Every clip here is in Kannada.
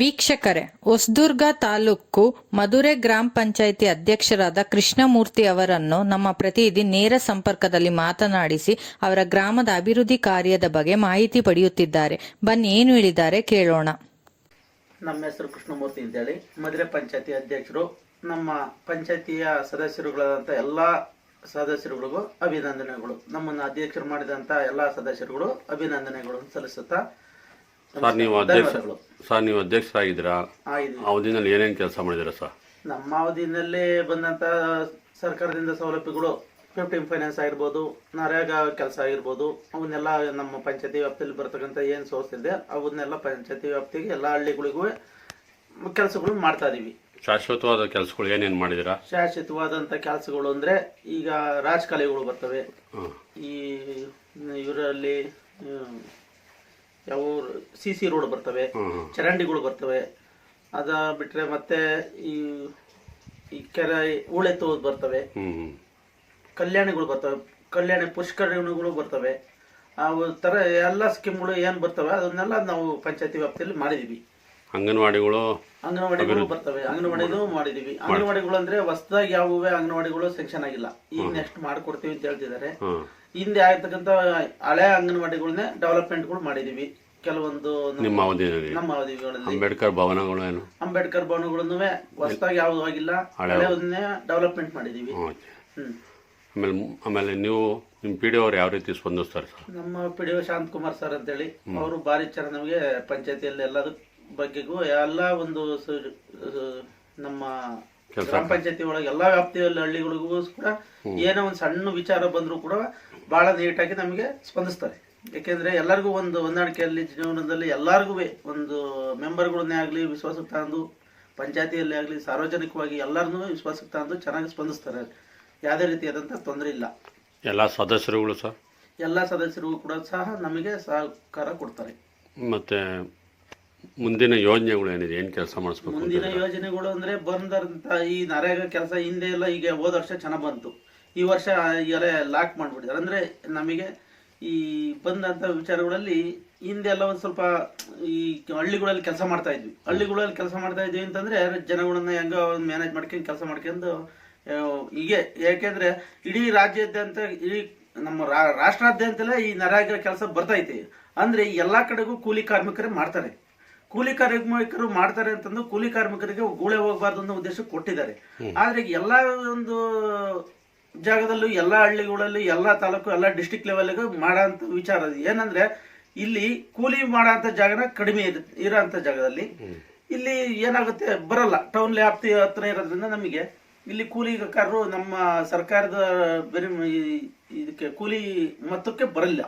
ವೀಕ್ಷಕರೇ, ಹೊಸದುರ್ಗ ತಾಲೂಕು ಮಧುರೆ ಗ್ರಾಮ ಪಂಚಾಯಿತಿ ಅಧ್ಯಕ್ಷರಾದ ಕೃಷ್ಣಮೂರ್ತಿ ಅವರನ್ನು ನಮ್ಮ ಪ್ರತಿನಿಧಿ ನೇರ ಸಂಪರ್ಕದಲ್ಲಿ ಮಾತನಾಡಿಸಿ ಅವರ ಗ್ರಾಮದ ಅಭಿವೃದ್ಧಿ ಕಾರ್ಯದ ಬಗ್ಗೆ ಮಾಹಿತಿ ಪಡೆಯುತ್ತಿದ್ದಾರೆ. ಬನ್ನಿ, ಏನು ಹೇಳಿದ್ದಾರೆ ಕೇಳೋಣ. ನಮ್ಮ ಹೆಸರು ಕೃಷ್ಣಮೂರ್ತಿ ಅಂತೇಳಿ. ಮಧುರೆ ಪಂಚಾಯತಿ ಅಧ್ಯಕ್ಷರು, ನಮ್ಮ ಪಂಚಾಯತಿಯ ಸದಸ್ಯರುಗಳಾದಂಥ ಎಲ್ಲ ಸದಸ್ಯರುಗಳಿಗೂ ಅಭಿನಂದನೆಗಳು. ನಮ್ಮನ್ನು ಅಧ್ಯಕ್ಷರು ಮಾಡಿದಂಥ ಎಲ್ಲ ಸದಸ್ಯರುಗಳು ಅಭಿನಂದನೆಗಳು ಸಲ್ಲಿಸುತ್ತಾ ಸರ್ ನೀವು ಅಧ್ಯಕ್ಷ ಧನ್ಯವಾದಗಳು ಸರ್ ನೀವು ಅಧ್ಯಕ್ಷರಾಗಿದ್ದೀರಾ ಅವಧಿನಲ್ಲಿ ಏನೇನು ಕೆಲಸ ಮಾಡಿದ್ದೀರಾ ಸರ್? ನಮ್ಮ ಅವಧಿನಲ್ಲಿ ಬಂದಂಥ ಸರ್ಕಾರದಿಂದ ಸೌಲಭ್ಯಗಳು ಫಿಫ್ಟೀನ್ ಫೈನಾನ್ಸ್ ಆಗಿರ್ಬೋದು ನರೇಗಾ ಕೆಲಸ ಆಗಿರ್ಬೋದು ಅವನ್ನೆಲ್ಲ ನಮ್ಮ ಪಂಚಾಯತಿ ವ್ಯಾಪ್ತಿಯಲ್ಲಿ ಬರ್ತಕ್ಕಂಥ ಏನು ಸೋರ್ಸ್ ಇದೆ ಅವನ್ನೆಲ್ಲ ಪಂಚಾಯತಿ ವ್ಯಾಪ್ತಿಗೆ ಎಲ್ಲ ಹಳ್ಳಿಗಳಿಗೂ ಕೆಲಸಗಳು ಮಾಡ್ತಾ ಇದೀವಿ. ಶಾಶ್ವತವಾದ ಕೆಲಸಗಳು ಏನೇನು ಮಾಡಿದ್ದೀರಾ? ಶಾಶ್ವತವಾದಂಥ ಕೆಲಸಗಳು ಅಂದರೆ ಈಗ ರಾಜಕಾಲಿಗಳು ಬರ್ತವೆ. ಈ ಇವರಲ್ಲಿ ಯಾವ ಸಿ ಸಿ ರೋಡ್ ಬರ್ತವೆ ಚರಂಡಿಗಳು ಬರ್ತವೆ. ಅದ ಬಿಟ್ರೆ ಮತ್ತೆ ಈ ಈ ಕೆರೆ ಹೂಳೆತ್ತುವುದು ಬರ್ತವೆ. ಕಲ್ಯಾಣಿಗಳು ಬರ್ತವೆ. ಕಲ್ಯಾಣ ಪುಷ್ಕರಣಿಗಳು ಬರ್ತವೆ. ಅವು ಥರ ಎಲ್ಲ ಸ್ಕೀಮ್ಗಳು ಏನು ಬರ್ತವೆ ಅದನ್ನೆಲ್ಲ ನಾವು ಪಂಚಾಯತಿ ವ್ಯಾಪ್ತಿಯಲ್ಲಿ ಮಾಡಿದೀವಿ. ಅಂಗನವಾಡಿಗಳು ಅಂಗನವಾಡಿಗಳು ಬರ್ತವೆ. ಅಂಗನವಾಡಿನೂ ಮಾಡಿದೀವಿ. ಅಂಗನವಾಡಿಗಳು ಅಂದ್ರೆ ಹೊಸದಾಗಿ ಯಾವುವೆ ಅಂಗನವಾಡಿಗಳು ಸೆಕ್ಷನ್ ಆಗಿಲ್ಲ. ಈಗ ನೆಕ್ಸ್ಟ್ ಮಾಡ್ಕೊಡ್ತೀವಿ ಅಂತ ಹೇಳ್ತಿದ್ದಾರೆ. ಹಿಂದೆ ಆಗಿರ್ತಕ್ಕಂಥ ಹಳೆ ಅಂಗನವಾಡಿಗಳನ್ನೇ ಡೆವಲಪ್ಮೆಂಟ್ಗಳು ಮಾಡಿದೀವಿ. ಕೆಲವೊಂದು ನಮ್ಮ- ನಿಮ್ಮ ಅವಧಿಯಲ್ಲಿ. ನಮ್ಮ ಅವಧಿಗಳಲ್ಲಿ. ಅಂಬೇಡ್ಕರ್ ಭವನಗಳು ಏನು? ಅಂಬೇಡ್ಕರ್ ಭವನಗಳನ್ನು ಹೊಸದಾಗಿ ಯಾವುದು ಆಗಿಲ್ಲ. ಹಳೆಯದನ್ನೇ ಡೆವಲಪ್ಮೆಂಟ್ ಮಾಡಿದೀವಿ. ಹ್ಮ್. ಆಮೇಲೆ ಆಮೇಲೆ ನೀವು ನಿಮ್ಮ ಪಿ ಡಿ ಅವ್ರು ಯಾವ ರೀತಿ ಸ್ಪಂದಿಸ್ತಾರೆ ಸರ್? ನಮ್ಮ P D Shanth Kumar sir ಅಂತೇಳಿ. ಅವರು ಭಾರಿ ಚರ ನಮಗೆ ಪಂಚಾಯತಿಯಲ್ಲಿ ಎಲ್ಲದ ಬಗ್ಗೆಗೂ ಎಲ್ಲ ಒಂದು ಸ- ಸ- ನಮ್ಮ ಗ್ರಾಮ ಪಂಚಾಯತಿ ಒಳಗೆ ಎಲ್ಲಾ ವ್ಯಾಪ್ತಿಯಲ್ಲಿ ಹಳ್ಳಿಗಳಿಗೂ ಕೂಡ ಏನೋ ಒಂದು ಸಣ್ಣ ವಿಚಾರ ಬಂದರೂ ಕೂಡ ಬಹಳ ನೀಟಾಗಿ ನಮಗೆ ಸ್ಪಂದಿಸ್ತಾರೆ. ಯಾಕೆಂದ್ರೆ ಎಲ್ಲರಿಗೂ ಒಂದು ಹೊಂದಾಣಿಕೆಯಲ್ಲಿ ಜೀವನದಲ್ಲಿ ಎಲ್ಲರಿಗೂ ಒಂದು ಮೆಂಬರ್ಗಳನ್ನೇ ಆಗಲಿ ವಿಶ್ವಾಸಕ್ಕೆ ತಂದು ಪಂಚಾಯತಿಯಲ್ಲಿ ಆಗಲಿ ಸಾರ್ವಜನಿಕವಾಗಿ ಎಲ್ಲರನ್ನೂ ವಿಶ್ವಾಸಕ್ಕೆ ತಂದು ಚೆನ್ನಾಗಿ ಸ್ಪಂದಿಸ್ತಾರೆ. ಯಾವುದೇ ರೀತಿಯಾದಂಥ ತೊಂದರೆ ಇಲ್ಲ. ಎಲ್ಲ ಸದಸ್ಯರುಗಳು ಸಹ? ಎಲ್ಲ ಸದಸ್ಯರಿಗೂ ಕೂಡ ಸಹ ನಮಗೆ ಸಹಕಾರ ಕೊಡ್ತಾರೆ. ಮತ್ತು ಮುಂದಿನ ಯೋಜನೆಗಳು ಏನಿದೆ? ಏನು ಕೆಲಸ ಮಾಡಿಸ್ಬೇಕು ಮುಂದಿನ ಯೋಜನೆಗಳು ಅಂದರೆ ಬಂದಂಥ ಈ ನರೇಗಾ ಕೆಲಸ ಹಿಂದೆ ಎಲ್ಲ ಈಗ ಹೋದ ವರ್ಷ ಚೆನ್ನಾಗಿ ಬಂತು. ಈ ವರ್ಷ ಎಲ್ಲ ಲಾಕ್ ಮಾಡ್ಬಿಟ್ಟಿದ್ದಾರೆ. ಅಂದರೆ ನಮಗೆ ಈ ಬಂದಂಥ ವಿಚಾರಗಳಲ್ಲಿ ಹಿಂದೆ ಎಲ್ಲ ಒಂದು ಸ್ವಲ್ಪ ಈ ಹಳ್ಳಿಗಳಲ್ಲಿ ಕೆಲಸ ಮಾಡ್ತಾ ಇದ್ವಿ. ಹಳ್ಳಿಗಳಲ್ಲಿ ಕೆಲಸ ಮಾಡ್ತಾ ಇದ್ವಿ ಅಂತಂದ್ರೆ ಜನಗಳನ್ನ ಹೆಂಗ ಮ್ಯಾನೇಜ್ ಮಾಡ್ಕೊಂಡು ಕೆಲಸ ಮಾಡ್ಕೊಂಡು ಹೀಗೆ ಯಾಕೆಂದ್ರೆ ಇಡೀ ರಾಜ್ಯಾದ್ಯಂತ ಇಡೀ ನಮ್ಮ ರಾ- ರಾಷ್ಟ್ರಾದ್ಯಂತಲೇ ಈ ನರೇಗಾ ಕೆಲಸ ಬರ್ತೈತೆ ಅಂದ್ರೆ ಎಲ್ಲಾ ಕಡೆಗೂ ಕೂಲಿ ಕಾರ್ಮಿಕರೇ ಮಾಡ್ತಾರೆ. ಕೂಲಿ ಕಾರ್ಮಿಕರು ಮಾಡ್ತಾರೆ ಅಂತಂದು ಕೂಲಿ ಕಾರ್ಮಿಕರಿಗೆ ಗೂಳೆ ಹೋಗಬಾರ್ದು ಅನ್ನೋ ಉದ್ದೇಶ ಕೊಟ್ಟಿದ್ದಾರೆ. ಆದ್ರೆ ಎಲ್ಲಾ ಒಂದು ಜಾಗದಲ್ಲೂ ಎಲ್ಲ ಹಳ್ಳಿಗಳಲ್ಲಿ ಎಲ್ಲ ತಾಲೂಕು ಎಲ್ಲ ಡಿಸ್ಟಿಕ್ ಲೆವೆಲ್ಗೂ ಮಾಡೋಂಥ ವಿಚಾರ. ಏನಂದ್ರೆ ಇಲ್ಲಿ ಕೂಲಿ ಮಾಡೋಂಥ ಜಾಗನ ಕಡಿಮೆ ಇರ ಇರೋಂಥ ಜಾಗದಲ್ಲಿ. ಇಲ್ಲಿ ಏನಾಗುತ್ತೆ ಬರಲ್ಲ. ಟೌನ್ ವ್ಯಾಪ್ತಿ ಹತ್ರ ಇರೋದ್ರಿಂದ ನಮಗೆ ಇಲ್ಲಿ ಕೂಲಿ ಕಾರರು ನಮ್ಮ ಸರ್ಕಾರದ ಬೇರೆ ಇದಕ್ಕೆ ಕೂಲಿ ಮೊತ್ತಕ್ಕೆ ಬರಲ್ಲ.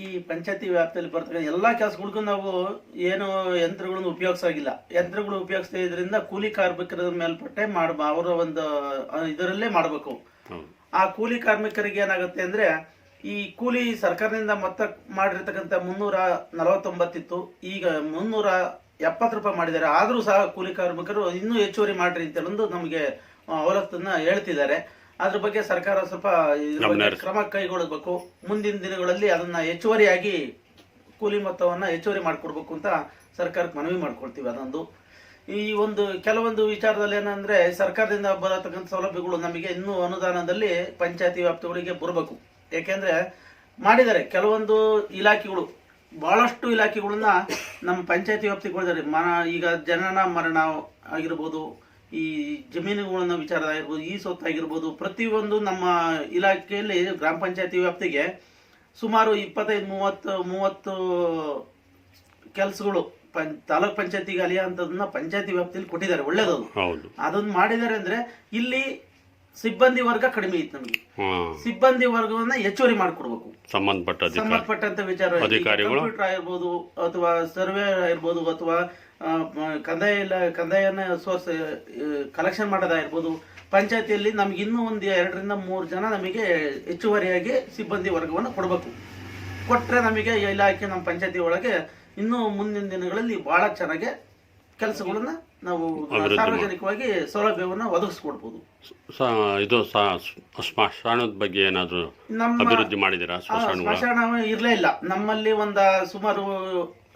ಈ ಪಂಚಾಯತಿ ವ್ಯಾಪ್ತಿಯಲ್ಲಿ ಬರ್ತಕ್ಕಂಥ ಎಲ್ಲ ಕೆಲಸಗಳಿಗೂ ನಾವು ಏನು ಯಂತ್ರಗಳನ್ನು ಉಪಯೋಗಿಸಾಗಿಲ್ಲ. ಯಂತ್ರಗಳು ಉಪಯೋಗಿಸ್ತಾ ಇದರಿಂದ ಕೂಲಿ ಕಾರ್ಮಿಕರ ಮೇಲ್ಪಟ್ಟೆ ಮಾಡ ಅವರ ಒಂದು ಇದರಲ್ಲೇ ಮಾಡಬೇಕು. ಆ ಕೂಲಿ ಕಾರ್ಮಿಕರಿಗೆ ಏನಾಗುತ್ತೆ ಅಂದ್ರೆ ಈ ಕೂಲಿ ಸರ್ಕಾರದಿಂದ ಮೊತ್ತ ಮಾಡಿರ್ತಕ್ಕಂಥ ಮುನ್ನೂರ ನಲವತ್ತೊಂಬತ್ತಿತ್ತು. ಈಗ ಮುನ್ನೂರ ಎಪ್ಪತ್ತು ರೂಪಾಯಿ ಮಾಡಿದ್ದಾರೆ. ಆದರೂ ಸಹ ಕೂಲಿ ಕಾರ್ಮಿಕರು ಇನ್ನೂ ಹೆಚ್ಚುವರಿ ಮಾಡ್ರಿ ಅಂತ ಒಂದು ನಮಗೆ ಅವಲತ್ತನ್ನ ಹೇಳ್ತಿದ್ದಾರೆ. ಅದ್ರ ಬಗ್ಗೆ ಸರ್ಕಾರ ಸ್ವಲ್ಪ ಕ್ರಮ ಕೈಗೊಳ್ಳಬೇಕು. ಮುಂದಿನ ದಿನಗಳಲ್ಲಿ ಅದನ್ನ ಹೆಚ್ಚುವರಿಯಾಗಿ ಕೂಲಿ ಮೊತ್ತವನ್ನ ಹೆಚ್ಚುವರಿ ಮಾಡಿಕೊಡ್ಬೇಕು ಅಂತ ಸರ್ಕಾರಕ್ಕೆ ಮನವಿ ಮಾಡ್ಕೊಳ್ತೀವಿ ಅದೊಂದು. ಈ ಒಂದು ಕೆಲವೊಂದು ವಿಚಾರದಲ್ಲಿ ಏನಂದ್ರೆ ಸರ್ಕಾರದಿಂದ ಬರತಕ್ಕಂಥ ಸೌಲಭ್ಯಗಳು ನಮಗೆ ಇನ್ನೂ ಅನುದಾನದಲ್ಲಿ ಪಂಚಾಯತಿ ವ್ಯಾಪ್ತಿಗಳಿಗೆ ಬರಬೇಕು. ಯಾಕೆಂದ್ರೆ ಮಾಡಿದ್ದಾರೆ ಕೆಲವೊಂದು ಇಲಾಖೆಗಳು, ಬಹಳಷ್ಟು ಇಲಾಖೆಗಳನ್ನ ನಮ್ಮ ಪಂಚಾಯತಿ ವ್ಯಾಪ್ತಿಗೆ ಕೊಡಿದ್ದಾರೆ ಮನ, ಈಗ ಜನನ ಮರಣ ಆಗಿರ್ಬೋದು, ಈ ಜಮೀನುಗಳನ್ನ ವಿಚಾರ ಆಗಿರ್ಬೋದು, ಈ ಸೊತ್ತು ಆಗಿರ್ಬೋದು, ಪ್ರತಿಯೊಂದು ನಮ್ಮ ಇಲಾಖೆಯಲ್ಲಿ ಗ್ರಾಮ ಪಂಚಾಯತಿ ವ್ಯಾಪ್ತಿಗೆ ಸುಮಾರು ಇಪ್ಪತ್ತೈದು, ಮೂವತ್ತು ಮೂವತ್ತು ಕೆಲಸಗಳು ತಾಲೂಕ್ ಪಂಚಾಯತಿಗೆ ಅಲಿಯಂತದನ್ನ ಪಂಚಾಯತಿ ವ್ಯಾಪ್ತಿಯಲ್ಲಿ ಕೊಟ್ಟಿದ್ದಾರೆ ಒಳ್ಳೇದದು. ಅದನ್ನ ಮಾಡಿದ್ದಾರೆ ಅಂದ್ರೆ ಇಲ್ಲಿ ಸಿಬ್ಬಂದಿ ವರ್ಗ ಕಡಿಮೆ ಇತ್ತು ನಮಗೆ. ಸಿಬ್ಬಂದಿ ವರ್ಗವನ್ನ ಹೆಚ್ಚುವರಿ ಮಾಡಿಕೊಡ್ಬೇಕು. ಸಂಬಂಧಪಟ್ಟ ಸಂಬಂಧಪಟ್ಟಂತ ವಿಚಾರ? ಕಂಪ್ಯೂಟರ್ ಆಗಿರ್ಬೋದು ಅಥವಾ ಸರ್ವೆ ಆಗಿರ್ಬೋದು ಅಥವಾ ಕಂದಾಯ ಇಲ್ಲ ಕಂದಾಯನ ಸೋರ್ಸ್ ಕಲೆಕ್ಷನ್ ಮಾಡೋದಾಗಿರ್ಬೋದು ಪಂಚಾಯತಿಯಲ್ಲಿ ನಮ್ಗೆ ಇನ್ನೂ ಒಂದು ಎರಡರಿಂದ ಮೂರು ಜನ ನಮಗೆ ಹೆಚ್ಚುವರಿಯಾಗಿ ಸಿಬ್ಬಂದಿ ವರ್ಗವನ್ನು ಕೊಡಬೇಕು. ಕೊಟ್ಟರೆ ನಮಗೆ ಈ ಇಲಾಖೆ ನಮ್ಮ ಪಂಚಾಯತಿ ಒಳಗೆ ಇನ್ನೂ ಮುಂದಿನ ದಿನಗಳಲ್ಲಿ ಬಹಳ ಚೆನ್ನಾಗಿ ಕೆಲಸಗಳನ್ನ ನಾವು ಸಾರ್ವಜನಿಕವಾಗಿ ಸೌಲಭ್ಯವನ್ನು ಒದಗಿಸ್ಕೊಡ್ಬೋದು. ಸ ಇದು ಸ- ಸ್ಮಶಾನದ ಬಗ್ಗೆ ಏನಾದರೂ ನಮ್ಮ ಅಭಿವೃದ್ಧಿ ಮಾಡಿದ್ದೀರಾ ಆ, ಸ್ಮಶಾನಗಳು? ಸ್ಮಶಾನ ಇರ್ಲೇ ಇಲ್ಲ. ನಮ್ಮಲ್ಲಿ ಒಂದ ಸುಮಾರು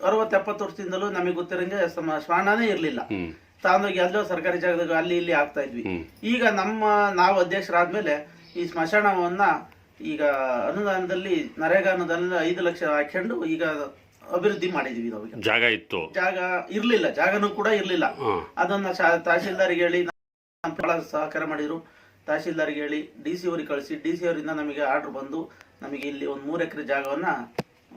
ಅರವತ್ತು ಎಪ್ಪತ್ತು ವರ್ಷದಿಂದಲೂ ನಮಗೆ ಗೊತ್ತಿರಂಗೆ ಸಮ- ಶ್ವಾನನೇ ಇರಲಿಲ್ಲ. ಹ್ಮ್. ತಾಂದೋಗಿ ಎಲ್ಲೋ ಸರ್ಕಾರಿ ಜಾಗದಾಗ ಅಲ್ಲಿ ಇಲ್ಲಿ ಆಗ್ತಾ ಇದ್ವಿ. ಹ್ಮ್. ಈಗ ನಮ್ಮ ನಾವು ಅಧ್ಯಕ್ಷರಾದ್ಮೇಲೆ ಈ ಸ್ಮಶಾನವನ್ನ ಈಗ ಅನುದಾನದಲ್ಲಿ ನರೇಗಾ ಅನುದಾನದಲ್ಲಿ ಐದು ಲಕ್ಷ ಹಾಕೊಂಡು ಈಗ ಅಭಿವೃದ್ಧಿ ಮಾಡಿದೀವಿ ನಾವು ಜಾಗ ಇತ್ತು. ಜಾಗ ಇರ್ಲಿಲ್ಲ ಜಾಗನೂ ಕೂಡ ಇರ್ಲಿಲ್ಲ. ಅದನ್ನ ತಹಶೀಲ್ದಾರ್ ತಹಶೀಲ್ದಾರ್ಗೆ ಹೇಳಿ ಸಹಕಾರ ಮಾಡಿದ್ರು. ತಹಶೀಲ್ದಾರ್ಗೆ ಹೇಳಿ ಡಿ ಸಿ ಅವ್ರಿಗೆ ಕಳಿಸಿ. ಡಿ ಸಿ ಅವರಿಂದ ನಮಗೆ ಆರ್ಡರ್ ಬಂದು ನಮಗೆ ಇಲ್ಲಿ ಒಂದು ಮೂರು ಎಕರೆ ಜಾಗವನ್ನ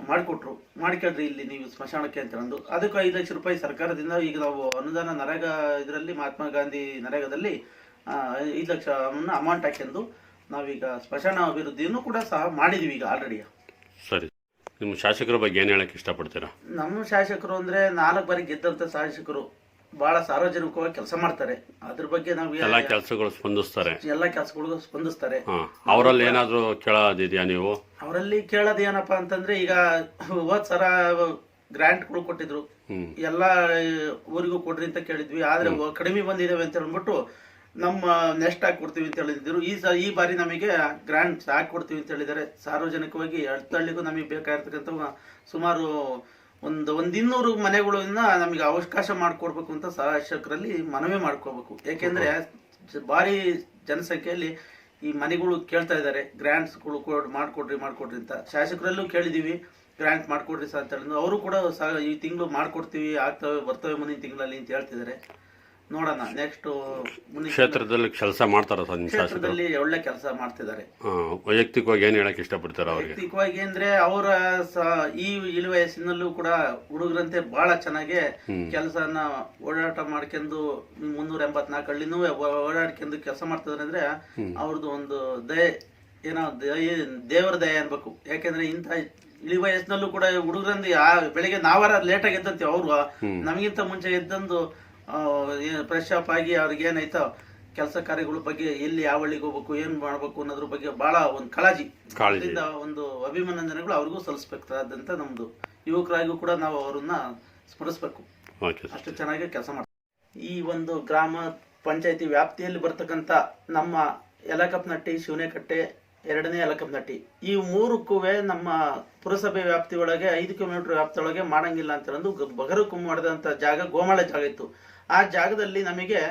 ಮಾಡಿಕೊಟ್ರು. ಮಾಡ್ಕೊಳ್ರಿ ಇಲ್ಲಿ ನೀವು ಸ್ಮಶಾನಕ್ಕೆ ಅಂತ ಅಂದು. ಅದಕ್ಕೆ ಐದು ಲಕ್ಷ ರೂಪಾಯಿ ಸರ್ಕಾರದಿಂದ ಈಗ ನಾವು ಅನುದಾನ ನರೇಗ ಇದರಲ್ಲಿ ಮಹಾತ್ಮ ಗಾಂಧಿ ನರೇಗದಲ್ಲಿ ಐದು ಲಕ್ಷ ಅಮೌಂಟ್ ಹಾಕೆಂದು ನಾವೀಗ ಸ್ಮಶಾನ ಅಭಿವೃದ್ಧಿಯನ್ನು ಕೂಡ ಸಹ ಮಾಡಿದೀವಿ ಈಗ ಆಲ್ರೆಡಿ ಸರಿ. ನಿಮ್ಮ ಶಾಸಕರ ಬಗ್ಗೆ ಏನು ಹೇಳಕ್ಕೆ ಇಷ್ಟಪಡ್ತೀರಾ? ನಮ್ಮ ಶಾಸಕರು ಅಂದ್ರೆ ನಾಲ್ಕು ಬಾರಿ ಗೆದ್ದಂತ ಶಾಸಕರು ಬಹಳ ಸಾರ್ವಜನಿಕವಾಗಿ ಕೆಲಸ ಮಾಡ್ತಾರೆ. ಅದ್ರ ಬಗ್ಗೆ ನಾವು ಎಲ್ಲ ಕೆಲಸಗಳು ಸ್ಪಂದಿಸ್ತಾರೆ. ಎಲ್ಲ ಕೆಲಸಗಳಿಗೂ ಸ್ಪಂದಿಸ್ತಾರೆ. ಹಾ ಅವರಲ್ಲಿ ಏನಾದರೂ ಕೇಳೋದಿದೆಯಾ ನೀವು? ಅವರಲ್ಲಿ ಕೇಳೋದು ಏನಪ್ಪಾ ಅಂತಂದ್ರೆ ಈಗ ಹೋದ್ ಸರ ಗ್ರಾಂಟ್ಗಳು ಕೊಟ್ಟಿದ್ರು. ಎಲ್ಲಾ ಊರಿಗೂ ಕೊಡ್ರಿ ಅಂತ ಕೇಳಿದ್ವಿ. ಆದ್ರೆ ಕಡಿಮೆ ಬಂದಿದಾವೆ ಅಂತ ಹೇಳ್ಬಿಟ್ಟು ನಮ್ಮ ನೆಸ್ಟ್ ಹಾಕಿ ಕೊಡ್ತೀವಿ ಅಂತ ಹೇಳಿದ್ರು. ಈ ಸ, ಈ ಬಾರಿ ನಮಗೆ ಗ್ರ್ಯಾಂಡ್ ಹಾಕಿ ಕೊಡ್ತೀವಿ ಅಂತ ಹೇಳಿದ್ದಾರೆ. ಸಾರ್ವಜನಿಕವಾಗಿ ಹಳ್ಳಿಗೂ ನಮಗೆ ಬೇಕಾಗಿರ್ತಕ್ಕಂಥ ಸುಮಾರು ಒಂದು ಒಂದು ಇನ್ನೂರು ಮನೆಗಳನ್ನ ನಮಗೆ ಅವಕಾಶ ಮಾಡಿಕೊಡ್ಬೇಕು ಅಂತ ಶಾಸಕರಲ್ಲಿ ಮನವಿ ಮಾಡ್ಕೋಬೇಕು. ಏಕೆಂದರೆ ಭಾರಿ ಜನಸಂಖ್ಯೆಯಲ್ಲಿ ಈ ಮನೆಗಳು ಕೇಳ್ತಾ ಇದ್ದಾರೆ. ಗ್ರ್ಯಾಂಟ್ಸ್ಗಳು ಕೊಡ್, ಮಾಡ್ಕೊಡ್ರಿ ಮಾಡ್ಕೊಡ್ರಿ ಅಂತ. ಶಾಸಕರಲ್ಲೂ ಕೇಳಿದೀವಿ ಗ್ರಾಂಟ್ ಮಾಡ್ಕೊಡ್ರಿ ಸರ್ ಅಂತ ಹೇಳಿದ್ರು. ಅವರು ಕೂಡ ಸಹ ಈ ತಿಂಗಳು ಮಾಡ್ಕೊಡ್ತೀವಿ, ಆಗ್ತವೆ, ಬರ್ತವೆ ಮುಂದಿನ ತಿಂಗಳಲ್ಲಿ ಅಂತ ಹೇಳ್ತಿದ್ದಾರೆ. ನೋಡೋಣ. ನೆಕ್ಸ್ಟ್ ಕ್ಷೇತ್ರದಲ್ಲಿ ಕೆಲಸ ಮಾಡ್ತಾರ ಸರ್ ನಿಮ್ಮ ಶಾಸಕರು? ಕ್ಷೇತ್ರದಲ್ಲಿ ಒಳ್ಳೆ ಕೆಲಸ ಮಾಡ್ತಿದ್ದಾರೆ. ವೈಯಕ್ತಿಕವಾಗಿ ಏನು ಹೇಳಕ್ಕೆ ಇಷ್ಟಪಡ್ತಾರೆ ಅವ್ರಿಗೆ? ವೈಯಕ್ತಿಕವಾಗಿ ಅಂದ್ರೆ ಅವರ ಈ ಇಳಿ ವಯಸ್ಸಿನಲ್ಲೂ ಕೂಡ ಹುಡುಗರಂತೆ ಬಹಳ ಚೆನ್ನಾಗಿ ಕೆಲಸನ ಓಡಾಟ ಮಾಡ್ಕೊಂಡು ಮುನ್ನೂರ ಎಂಬತ್ನಾಲ್ಕು ಹಳ್ಳಿನೂ ಓಡಾಡ್ಕೊಂಡು ಕೆಲಸ ಮಾಡ್ತಿದಾರೆ ಅಂದ್ರೆ ಅವ್ರದ್ದು ಒಂದು ದಯ ಏನೋ ದಯ ದೇವರ ದಯೆ ಅನ್ಬೇಕು. ಯಾಕೆಂದ್ರೆ ಇಂಥ ಇಳಿ ವಯಸ್ಸಿನಲ್ಲೂ ಕೂಡ ಹುಡುಗರಂದು ಆ ಬೆಳಿಗ್ಗೆ ನಾವಾರ ಲೇಟ್ ಆಗಿ ಎದ್ದಂತೀವಿ ಅವ್ರು. ನಮಗಿಂತ ಮುಂಚೆ ಎದ್ದಂದು ಫ್ರೆಶ್ ಅಪ್ ಆಗಿ ಅವ್ರಿಗೆ ಏನಾಯ್ತೋ ಕೆಲಸ ಕಾರ್ಯಗಳ ಬಗ್ಗೆ ಎಲ್ಲಿ ಯಾವ ಹಳ್ಳಿಗೆ ಹೋಗ್ಬೇಕು ಏನ್ ಮಾಡ್ಬೇಕು ಅನ್ನೋದ್ರ ಬಗ್ಗೆ ಬಹಳ ಒಂದು ಕಾಳಜಿ. ಅದರಿಂದ ಒಂದು ಅಭಿನಂದನೆಗಳು ಅವ್ರಿಗೂ ಸಲ್ಲಿಸ್ಬೇಕಾದಂತ ನಮ್ದು. ಯುವಕರಾಗಿಯೂ ಕೂಡ ನಾವು ಅವರನ್ನ ಸ್ಮರಿಸ್ಬೇಕು. ಅಷ್ಟು ಚೆನ್ನಾಗಿ ಕೆಲಸ ಮಾಡ್ತಾರೆ ಈ ಒಂದು ಗ್ರಾಮ ಪಂಚಾಯತಿ ವ್ಯಾಪ್ತಿಯಲ್ಲಿ ಬರ್ತಕ್ಕಂಥ ನಮ್ಮ ಯಲಕಪ್ನಟ್ಟಿ ಶಿವನೇಕಟ್ಟೆ ಎರಡನೇ ಯಲಕಪ್ನಟ್ಟಿ. ಈ ಮೂರಕ್ಕೂ ನಮ್ಮ ಪುರಸಭೆ ವ್ಯಾಪ್ತಿಯೊಳಗೆ ಐದು ಕಿಲೋಮೀಟರ್ ವ್ಯಾಪ್ತಿಯೊಳಗೆ ಮಾಡಂಗಿಲ್ಲ ಅಂತ ಗ- ಬಗರಕು ಮಾಡಿದಂಥ ಜಾಗ ಗೋಮಾಳ ಜಾಗ ಇತ್ತು. ಆ ಜಾಗದಲ್ಲಿ ನಮಗೆ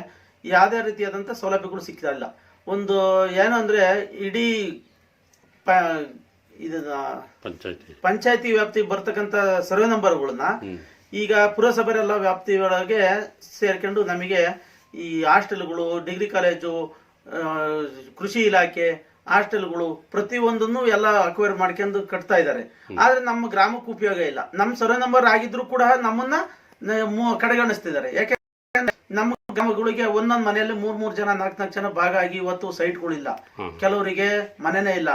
ಯಾವುದೇ ರೀತಿಯಾದಂಥ ಸೌಲಭ್ಯಗಳು ಸಿಗ್ತಾ ಇಲ್ಲ ಒಂದು ಏನು ಅಂದ್ರೆ ಇಡೀ ಪ ಇದನ್ನ ಪಂಚಾಯತಿ. ವ್ಯಾಪ್ತಿ ಬರ್ತಕ್ಕಂಥ ಸರ್ವೆ ನಂಬರ್ಗಳನ್ನ ಈಗ ಪುರಸಭೆರೆಲ್ಲ ವ್ಯಾಪ್ತಿ ಒಳಗೆ ಸೇರ್ಕೊಂಡು ನಮಗೆ ಈ ಹಾಸ್ಟೆಲ್ಗಳು ಡಿಗ್ರಿ ಕಾಲೇಜು ಕೃಷಿ ಇಲಾಖೆ ಹಾಸ್ಟೆಲ್ಗಳು ಪ್ರತಿಯೊಂದನ್ನು ಎಲ್ಲ ಅಕ್ವೈರ್ ಮಾಡ್ಕೊಂಡು ಕಟ್ತಾ ಇದ್ದಾರೆ. ಆದ್ರೆ ನಮ್ಮ ಗ್ರಾಮಕ್ಕೆ ಉಪಯೋಗ ಇಲ್ಲ. ನಮ್ಮ ಸರ್ವೆ ನಂಬರ್ ಆಗಿದ್ರು ಕೂಡ ನಮ್ಮನ್ನ ಕಡೆಗಣಿಸ್ತಿದ್ದಾರೆ. ಯಾಕೆ ಗ್ರಾಮಗಳಿಗೆ ಒಂದೊಂದ್ ಮನೆಯಲ್ಲಿ ಮೂರ್ ಮೂರ್ ಜನ ನಾಲ್ಕ್ ನಾಲ್ಕು ಜನ ಭಾಗ ಆಗಿ ಇವತ್ತು ಸೈಟ್ಗಳಿಲ್ಲ. ಕೆಲವರಿಗೆ ಮನೆನೇ ಇಲ್ಲ.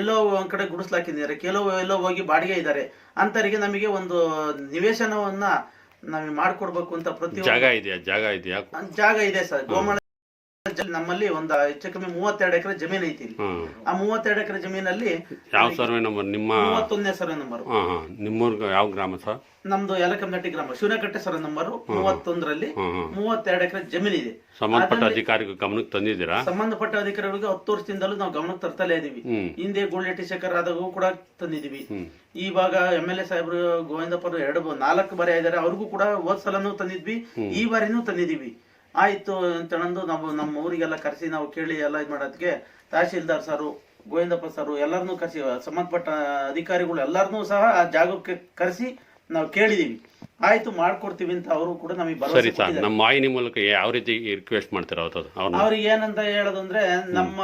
ಎಲ್ಲೋ ಒಂದ್ ಕಡೆ ಗುಡಿಸ್ಲಾಕಿದ್ದಾರೆ ಕೆಲವು ಎಲ್ಲೋ ಹೋಗಿ ಬಾಡಿಗೆ ಇದ್ದಾರೆ. ಅಂತವರಿಗೆ ನಮಗೆ ಒಂದು ನಿವೇಶನವನ್ನ ನಮಗೆ ಮಾಡ್ಕೊಡ್ಬೇಕು ಅಂತ ಪ್ರತಿ ಜಾಗ ಇದೆಯಾ? ಜಾಗ ಇದೆಯಾ? ಜಾಗ ಇದೆ ಸರ್. ಗೋಮಾಳ ನಮ್ಮಲ್ಲಿ ಒಂದು ಹೆಚ್ಚು ಕಮ್ಮಿ ಮೂವತ್ತೆರಡು ಎಕರೆ ಜಮೀನ್ ಐತಿ ಇಲ್ಲಿ. ಹಾಂ ಆ ಮೂವತ್ತೆರಡು ಎಕರೆ ಜಮೀನಲ್ಲಿ ಯಾವ ಸರ್ವೆ ನಂಬರ್ ನಿಮ್ಮ ಮೂವತ್ತೊಂದನೇ ಸರ್ವೆ ನಂಬರ್ ಹಾಂ ಹಾಂ. ನಿಮ್ಮೂರ್ಗ ಯಾವ ಗ್ರಾಮ ಸರ್? ನಮ್ದು ಯಲಕಂದಟ್ಟಿ ಗ್ರಾಮ. ಶಿವನಕಟ್ಟೆ ಸರ್ವೆ ನಂಬರ್ ಮೂವತ್ತೊಂದರಲ್ಲಿ ಹಾಂ ಹಾಂ ಮೂವತ್ತೆರಡು ಎಕರೆ ಜಮೀನ್ ಇದೆ. ಸಂಬಂಧಪಟ್ಟ ಅಧಿಕಾರಿಗಳ ಗಮನಕ್ಕೆ ತಂದಿದ್ದೀರಾ? ಸಂಬಂಧಪಟ್ಟ ಅಧಿಕಾರಿಗಳಿಗೆ ಹತ್ತು ವರ್ಷದಿಂದಲೂ ನಾವು ಗಮನಕ್ಕೆ ತರ್ತಲೇ ಇದೀವಿ. ಹ್ಮ್. ಹಿಂದೆ ಗುಳ್ಳೆಟ್ಟಿ ಶೇಖರ್ ಆದಾಗೂ ಕೂಡ ತಂದಿದೀವಿ. ಇವಾಗ ಎಂ ಎಲ್ ಎ ಸಾಹೇಬ್ರು ಗೋವಿಂದಪ್ಪರು ಎರಡು ಬ- ನಾಲ್ಕು ಬಾರಿ ಆಗಿದ್ದಾರೆ ಅವ್ರಿಗೂ ಕೂಡ ಹೋದ್ ಸಲನೂ ತಂದಿದ್ವಿ. ಈ ಬಾರಿನೂ ತಂದಿದೀವಿ. ಆಯ್ತು ಅಂತಂದು ನಾವು ನಮ್ಮ ಊರಿಗೆಲ್ಲ ಕರೆಸಿ ನಾವು ಕೇಳಿ ಎಲ್ಲ ಇದು ಮಾಡೋದಕ್ಕೆ ತಹಶೀಲ್ದಾರ್ ಸರು ಗೋವಿಂದಪ್ಪ ಸರು ಎಲ್ಲರನ್ನೂ ಕರೆಸಿ ಸಂಬಂಧಪಟ್ಟ ಅಧಿಕಾರಿಗಳು ಎಲ್ಲರನ್ನೂ ಸಹ ಆ ಜಾಗಕ್ಕೆ ಕರೆಸಿ ನಾವು ಕೇಳಿದ್ದೀವಿ ಆಯ್ತು ಮಾಡ್ಕೊಡ್ತೀವಿ ಅಂತ ಅವರು ಕೂಡ ನಮಗೆ ಸರಿ ಸರ್ ನಮ್ಮ ವಾಹಿನಿ ಮೂಲಕ ಯಾವ ರೀತಿ ರಿಕ್ವೆಸ್ಟ್ ಮಾಡ್ತಾರೆ ಅವ್ರಿಗೆ ಏನಂತ ಹೇಳೋದಂದ್ರೆ ನಮ್ಮ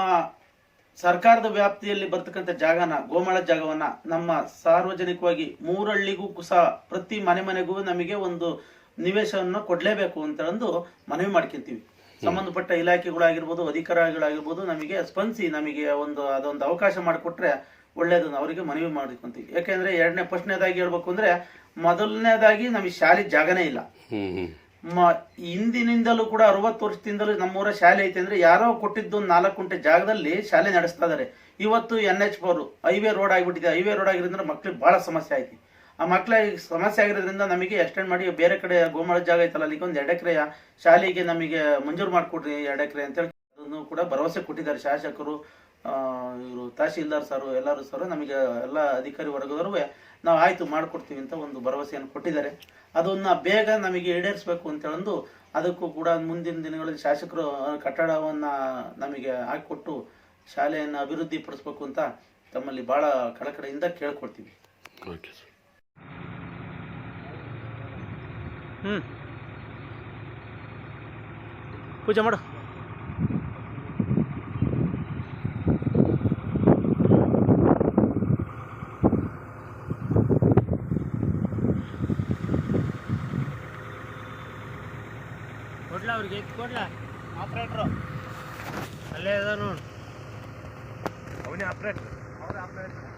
ಸರ್ಕಾರದ ವ್ಯಾಪ್ತಿಯಲ್ಲಿ ಬರ್ತಕ್ಕಂಥ ಜಾಗನ ಗೋಮಾಳ ಜಾಗವನ್ನ ನಮ್ಮ ಸಾರ್ವಜನಿಕವಾಗಿ ಮೂರಳ್ಳಿಗೂ ಸಹ ಪ್ರತಿ ಮನೆ ಮನೆಗೂ ನಮಗೆ ಒಂದು ನಿವೇಶನ ಕೊಡ್ಲೇಬೇಕು ಅಂತ ಅಂದು ಮನವಿ ಮಾಡ್ಕೊಂತೀವಿ. ಸಂಬಂಧಪಟ್ಟ ಇಲಾಖೆಗಳಾಗಿರ್ಬೋದು ಅಧಿಕಾರಿಗಳಾಗಿರ್ಬೋದು ನಮಗೆ ಸ್ಪಂದಿಸಿ ನಮಗೆ ಒಂದು ಅದೊಂದು ಅವಕಾಶ ಮಾಡಿಕೊಟ್ರೆ ಒಳ್ಳೇದು ಅವರಿಗೆ ಮನವಿ ಮಾಡಿಕೊಂತೀವಿ. ಯಾಕೆಂದ್ರೆ ಎರಡನೇ ಫಸ್ಟ್ನೇದಾಗಿ ಹೇಳ್ಬೇಕು ಅಂದ್ರೆ ಮೊದಲನೇದಾಗಿ ನಮಗೆ ಶಾಲೆ ಜಾಗನೇ ಇಲ್ಲ. ಹಿಂದಿನಿಂದಲೂ ಕೂಡ ಅರವತ್ತು ವರ್ಷದಿಂದಲೂ ನಮ್ಮೂರ ಶಾಲೆ ಐತೆ ಅಂದ್ರೆ ಯಾರೋ ಕೊಟ್ಟಿದ್ದು ಒಂದು ನಾಲ್ಕು ಗುಂಟೆ ಜಾಗದಲ್ಲಿ ಶಾಲೆ ನಡೆಸ್ತಾ ಇದಾರೆ. ಇವತ್ತು N H four highway road ಆಗಿಬಿಟ್ಟಿದೆ. ಹೈವೇ ರೋಡ್ ಆಗಿರೋದ್ರಿಂದ ಮಕ್ಳಿಗೆ ಬಹಳ ಸಮಸ್ಯೆ ಐತಿ ಆ ಮಕ್ಕಳಿಗೆ ಸಮಸ್ಯೆ ಆಗಿರೋದ್ರಿಂದ ನಮಗೆ ಎಕ್ಸ್ಟೆಂಡ್ ಮಾಡಿ ಬೇರೆ ಕಡೆ ಗೋಮಾಳ ಜಾಗ ಐತಲ್ಲ, ಅಲ್ಲಿಗೆ ಒಂದು ಎರಡು ಎಕರೆಯ ಶಾಲೆಗೆ ನಮಗೆ ಮಂಜೂರು ಮಾಡಿಕೊಡ್ರಿ ಎಕರೆ ಅಂತೇಳಿ ಅದನ್ನು ಕೂಡ ಭರವಸೆ ಕೊಟ್ಟಿದ್ದಾರೆ ಶಾಸಕರು ಇವರು ತಹಶೀಲ್ದಾರ್ ಸರ್, ಎಲ್ಲರೂ ಸರ್ ನಮಗೆ ಎಲ್ಲ ಅಧಿಕಾರಿ ವರ್ಗದವರು ನಾವು ಆಯಿತು ಮಾಡಿಕೊಡ್ತೀವಿ ಅಂತ ಒಂದು ಭರವಸೆಯನ್ನು ಕೊಟ್ಟಿದ್ದಾರೆ. ಅದನ್ನು ಬೇಗ ನಮಗೆ ಈಡೇರಿಸಬೇಕು ಅಂತ ಹೇಳಂದು ಅದಕ್ಕೂ ಕೂಡ ಮುಂದಿನ ದಿನಗಳಲ್ಲಿ ಶಾಸಕರು ಕಟ್ಟಡವನ್ನು ನಮಗೆ ಹಾಕಿಕೊಟ್ಟು ಶಾಲೆಯನ್ನು ಅಭಿವೃದ್ಧಿ ಪಡಿಸ್ಬೇಕು ಅಂತ ತಮ್ಮಲ್ಲಿ ಭಾಳ ಕಳಕಳಿಯಿಂದ ಕೇಳ್ಕೊಳ್ತೀವಿ. ಹ್ಮ್. ಪೂಜೆ ಮಾಡು. ಕೊಡ್ಲಾ ಅವ್ರಿಗೆ? ಎತ್ತು ಕೊಡ್ಲಾ? ಆಪ್ರೇಟ್ರು ಅಲ್ಲೇ ಅದ ನೋಡು. ಅವನೇ ಆಪರೇಟ್ರ್ ಅವ್ರ ಆಪರೇಟ್ರ್